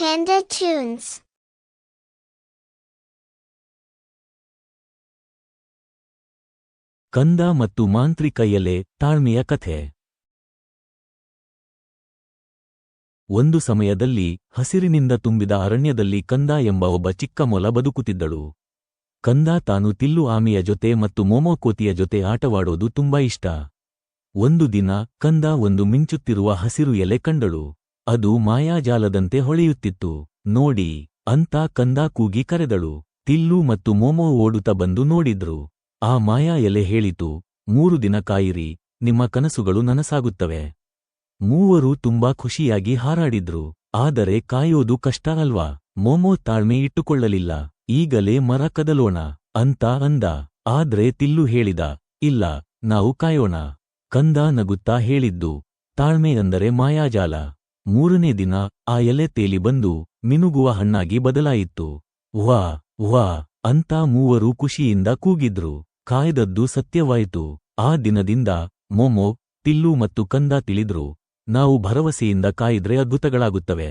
Kanda Tunes. ಕಂದ ಮತ್ತು ಮಾಂತ್ರಿಕ ಎಲೆ ತಾಳ್ಮೆಯ ಕಥೆ. ಒಂದು ಸಮಯದಲ್ಲಿ ಹಸಿರಿನಿಂದ ತುಂಬಿದ ಅರಣ್ಯದಲ್ಲಿ ಕಂದ ಎಂಬ ಒಬ್ಬ ಚಿಕ್ಕ ಮೊಲ ಬದುಕುತ್ತಿದ್ದಳು. ಕಂದ ತಾನು ತಿಲ್ಲು ಆಮೆಯ ಜೊತೆ ಮತ್ತು ಮೋಮೋಕೋತಿಯ ಜೊತೆ ಆಟವಾಡೋದು ತುಂಬಾ ಇಷ್ಟ. ಒಂದು ದಿನ ಕಂದ ಒಂದು ಮಿಂಚುತ್ತಿರುವ ಹಸಿರು ಎಲೆ ಕಂಡಳು. ಅದು ಮಾಯಾಜಾಲದಂತೆ ಹೊಳೆಯುತ್ತಿತ್ತು. ನೋಡಿ, ಅಂತ ಕಂದ ಕೂಗಿ ಕರೆದಳು. ತಿಲ್ಲು ಮತ್ತು ಮೋಮೋ ಓಡುತ್ತ ಬಂದು ನೋಡಿದ್ರು. ಆ ಮಾಯಾ ಎಲೆ ಹೇಳಿತು, ಮೂರು ದಿನ ಕಾಯಿರಿ, ನಿಮ್ಮ ಕನಸುಗಳು ನನಸಾಗುತ್ತವೆ. ಮೂವರು ತುಂಬಾ ಖುಷಿಯಾಗಿ ಹಾರಾಡಿದ್ರು. ಆದರೆ ಕಾಯೋದು ಕಷ್ಟ ಅಲ್ವಾ? ಮೋಮೋ ತಾಳ್ಮೆ ಇಟ್ಟುಕೊಳ್ಳಲಿಲ್ಲ. ಈಗಲೇ ಮರ ಕದಲೋಣ, ಅಂತ ಅಂದ. ಆದ್ರೆ ತಿಲ್ಲು ಹೇಳಿದ, ಇಲ್ಲ, ನಾವು ಕಾಯೋಣ. ಕಂದ ನಗುತ್ತಾ ಹೇಳಿದ್ದು, ತಾಳ್ಮೆ ಅಂದರೆ ಮಾಯಾಜಾಲ. ಮೂರನೇ ದಿನ ಆ ಎಲೆ ತೇಲಿ ಬಂದು ಮಿನುಗುವ ಹಣ್ಣಾಗಿ ಬದಲಾಯಿತ್ತು. ವಾ ವಾ ಅಂತ ಮೂವರು ಖುಷಿಯಿಂದ ಕೂಗಿದ್ರು. ಕಾಯ್ದದ್ದು ಸತ್ಯವಾಯಿತು. ಆ ದಿನದಿಂದ ಮೊಮೊ ತಿಲ್ಲು ಮತ್ತು ಕಂದ ತಿಳಿದ್ರು. ನಾವು ಭರವಸೆಯಿಂದ ಕಾಯಿದ್ರೆ ಅದ್ಭುತಗಳಾಗುತ್ತವೆ.